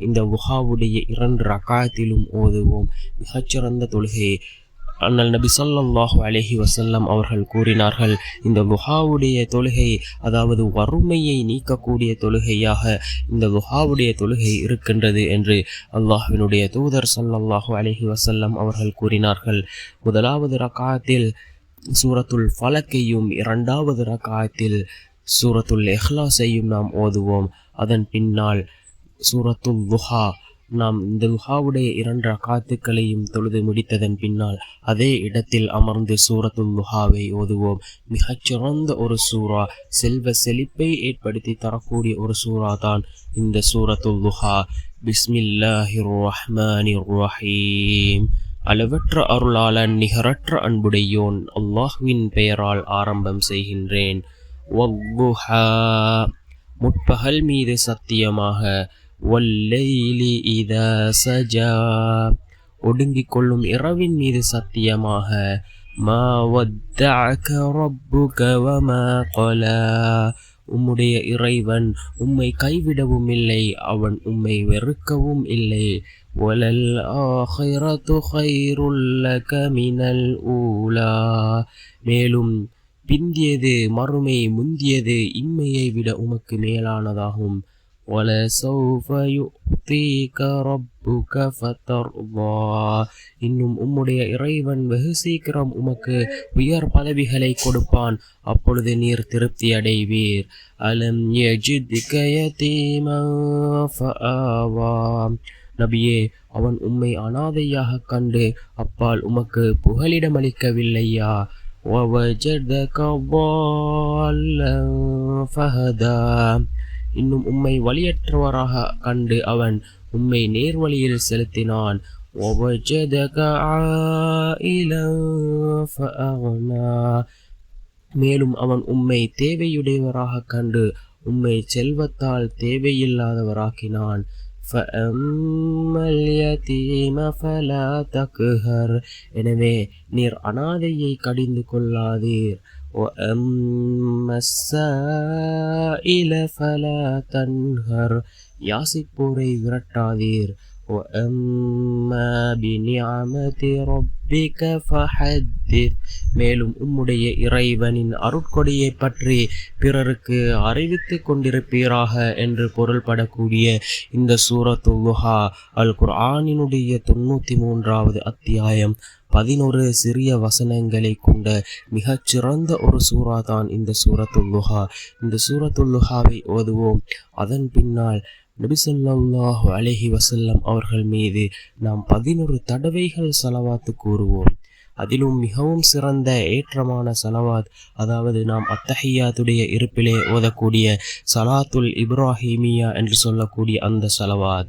இந்த உஹாவுடைய இரண்டு ரக்காயத்திலும் ஓதுவோம். மிகச்சிறந்த தொழுகையை அண்ணல் நபி சொல்லாஹு அலஹி வசல்லம் அவர்கள் கூறினார்கள் இந்த துஹாவுடைய தொழுகை அதாவது வறுமையை நீக்கக்கூடிய தொழுகையாக இந்த துஹாவுடைய தொழுகை இருக்கின்றது என்று அல்லாஹுவினுடைய தூதர் சொல்லல்லாஹு அலஹி வசல்லம் அவர்கள் கூறினார்கள். முதலாவது ரகாயத்தில் சூரத்துல் ஃபலக்கையும் இரண்டாவது ரகாயத்தில் சூரத்துல் எஹ்லாஸையும் நாம் ஓதுவோம். அதன் பின்னால் சூரத்துல் துஹா நாம் இந்த துஹாவுடைய இரண்டு காத்துக்களையும் தொழுது முடித்ததன் பின்னால் அதே இடத்தில் அமர்ந்து சூரத்துல் துஹாவை ஓதுவோம். மிகச்சிறந்த ஒரு சூரா செல்வ செழிப்பை ஏற்படுத்தி தரக்கூடிய ஒரு சூரா தான் இந்த சூரத்துல் துஹா பிஸ்மில்லாஹி ரஹ்மானி ரஹீம் அளவற்ற அருளாளன் நிகரற்ற அன்புடையோன் அல்லாஹ்வின் பெயரால் ஆரம்பம் செய்கின்றேன். முற்பகல் மீது சத்தியமாக ஒல்லையிலி இதா சஜா ஒடுங்கிக் கொள்ளும் இரவின் மீது சத்தியமாக மா வத்தஅக ரப்புக வமா உம்முடைய இறைவன் உம்மை கைவிடவும் இல்லை அவன் உம்மை வெறுக்கவும் இல்லை வலல் ஆஹிரத்து ஹைருல் கமினல் மினல் ஊலா மேலும் பிந்தியது மறுமை முந்தியது இம்மையை விட உமக்கு மேலானதாகும் وَلَسَوْفَ يُعْطِيكَ رَبُّكَ فَتَرْضَى இன்னும் உம்முடைய இறைவன் வெகு சீக்கிரம் உமக்கு உயர் பதவிகளை கொடுப்பான் அப்பொழுது நீர் திருப்தி அடைவீர் அலம் யஜித்க யதீமா ஃபஆவா நபியே அவன் உம்மை அனாதையாக கண்டு அப்பால் உமக்கு புகலிடமளிக்கவில்லையா وَوَجَدَكَ ضَالًّا فَهَدَى இன்னும் உம்மை வழியற்றவராக கண்டு அவன் உம்மை நேர்வழியில் செலுத்தினான். மேலும் அவன் உம்மை தேவையுடையவராக கண்டு உம்மை செல்வத்தால் தேவையில்லாதவராக்கினான். எனவே நீர் அனாதையை கடிந்து கொள்ளாதீர். وأما السائل فلا تنهر. يصب ريغرتادير وأما بنعمة ربك ரப்பிக ஃபஹத்திர். மேலும் உம்முடைய இறைவனின் அருட்கொடியை பற்றி பிறருக்கு அறிவித்துக் கொண்டிருப்பீராக என்று பொருள்படக்கூடிய இந்த சூரத்து லுஹா அல் குர்ஆனினுடைய தொண்ணூற்றி மூன்றாவது அத்தியாயம். பதினொரு சிறிய வசனங்களை கொண்ட மிகச்சிறந்த ஒரு சூறா தான் இந்த சூரத்துல்லுஹா இந்த சூரத்துல்லுஹாவை ஓதுவோம். அதன் பின்னால் நபிசல்லாஹு அலஹி வசல்லம் அவர்கள் மீது நாம் பதினொரு தடவைகள் செலவாத்து கூறுவோம். அதிலும் மிகவும் சிறந்த ஏற்றமான சலவாத் அதாவது நாம் அத்தஹியாத்துடைய இருப்பிலே ஓதக்கூடிய சலாத்துல் இப்ராஹிமியா என்று சொல்லக்கூடிய அந்த சலவாத்.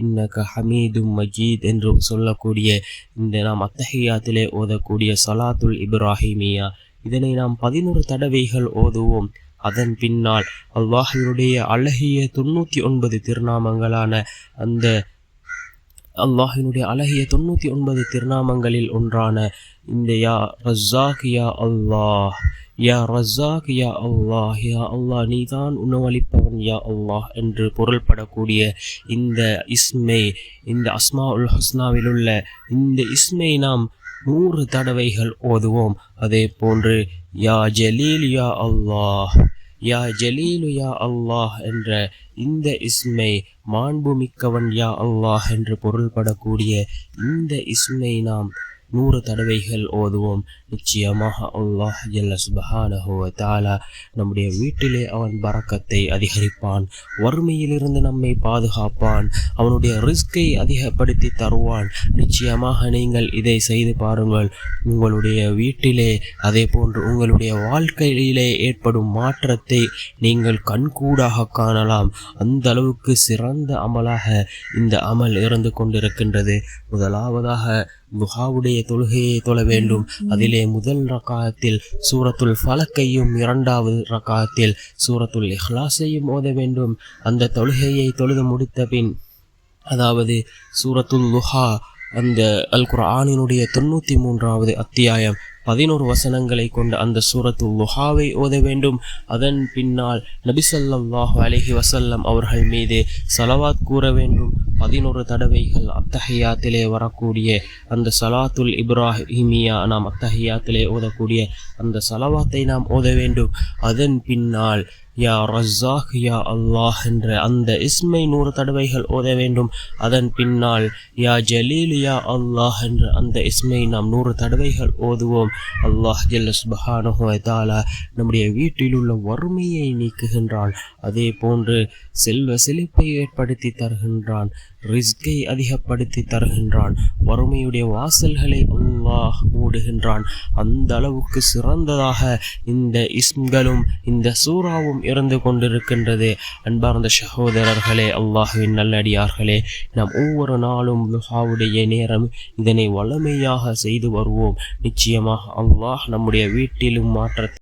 இன்னக ஹமீதும் மஜீத் என்று சொல்லக்கூடிய இந்த நாம் அத்தஹியாத்திலே ஓதக்கூடிய சலாத்துல் இப்ராஹிமியா. இதனை நாம் பதினொரு தடவைகள் ஓதுவோம். அதன் பின்னால் அல்லாஹினுடைய அழகிய தொண்ணூற்றி ஒன்பது திருநாமங்களான அந்த அல்லாஹினுடைய அழகிய தொண்ணூற்றி ஒன்பது திருநாமங்களில் ஒன்றான இந்த யா ரஸாக் யா அல்லாஹ் யா ரஸாக் யா அல்லாஹ் யா அல்லாஹ் நீதான் உணவளிப்பவன் யா அல்லாஹ் என்று பொருள்படக்கூடிய இந்த இஸ்மை இந்த அஸ்மா உல் ஹஸ்னாவில் உள்ள இந்த இஸ்மை நாம் நூறு தடவைகள் ஓதுவோம். அதே போன்று யா ஜலீல் யா அல்லாஹ் யா ஜலீலு யா அல்லாஹ் என்ற இந்த இஸ்மை மாண்புமிக்கவன் யா அல்லாஹ் என்று பொருள்படக்கூடிய இந்த இஸ்மை நாம் நூறு தடவைகள் ஓதுவோம். நிச்சயமாக அல்லாஹ் ஜல்ல சுபஹானஹு தாலா நம்முடைய வீட்டிலே அவன் பறக்கத்தை அதிகரிப்பான். வறுமையிலிருந்து நம்மை பாதுகாப்பான். அவனுடைய ரிஸ்கை அதிகப்படுத்தி தருவான். நிச்சயமாக நீங்கள் இதை செய்து பாருங்கள். உங்களுடைய வீட்டிலே அதே போன்று உங்களுடைய வாழ்க்கையிலே ஏற்படும் மாற்றத்தை நீங்கள் கண்கூடாக காணலாம். அந்த அளவுக்கு சிறந்த அமலாக இந்த அமல் இருந்து கொண்டிருக்கின்றது. முதலாவதாக துஹாவுடைய தொழுகையை தொழ வேண்டும். அதிலே முதல் ரக்காயத்தில் சூரத்துல் ஃபலக்கையும் இரண்டாவது ரக்காயத்தில் சூரத்துல் இஹ்லாஸையும் ஓத வேண்டும். அந்த தொழுகையை தொழுது முடித்த பின் அதாவது சூரத்துல் லுஹா அந்த அல் குர்ஆனினுடைய தொண்ணூற்றி மூன்றாவது அத்தியாயம் பதினோரு வசனங்களை கொண்ட அந்த சூரத்துல் லுஹாவை ஓத வேண்டும். அதன் பின்னால் நபிசல்லாஹு அலஹி வசல்லம் அவர்கள் மீது சலவாத் கூற வேண்டும். பதினோரு தடவைகள் அத்தஹியாத்திலே வரக்கூடிய அந்த சலாத்துல் இப்ராஹிமியா நாம் அத்தஹியாத்திலே ஓதக்கூடிய அந்த சலவாத்தை நாம் ஓத வேண்டும். அதன் பின்னால் யா ரஸ்ஸாக் யா அல்லாஹ் என்ற அந்த இஸ்மை நூறு தடவைகள் ஓத வேண்டும். அதன் பின்னால் யா ஜலீல் யா அல்லாஹ் என்ற அந்த இஸ்மை நாம் நூறு தடவைகள் ஓதுவோம். அல்லாஹ் ஜல்ல சுபஹானஹு நம்முடைய வீட்டில் உள்ள வறுமையை நீக்குகின்றான். அதே போன்று செல்வ செழிப்பை ஏற்படுத்தி தருகின்றான். ரிஸ்கை அதிகப்படுத்தி தருகின்றான். வறுமையுடைய வாசல்களை அல்லாஹ் மூடுகின்றான். அந்த அளவுக்கு சிறந்ததாக இந்த இஸ்ம்களும் இந்த சூறாவும் இருந்து கொண்டிருக்கின்றது. அன்பார்ந்த சகோதரர்களே அல்லாஹுவின் நல்லடியார்களே நாம் ஒவ்வொரு நாளும் லுஹாவுடைய நேரம் இதனை வளமையாக செய்து வருவோம். நிச்சயமாக அல்லாஹ் நம்முடைய வீட்டிலும் மாற்றத்தை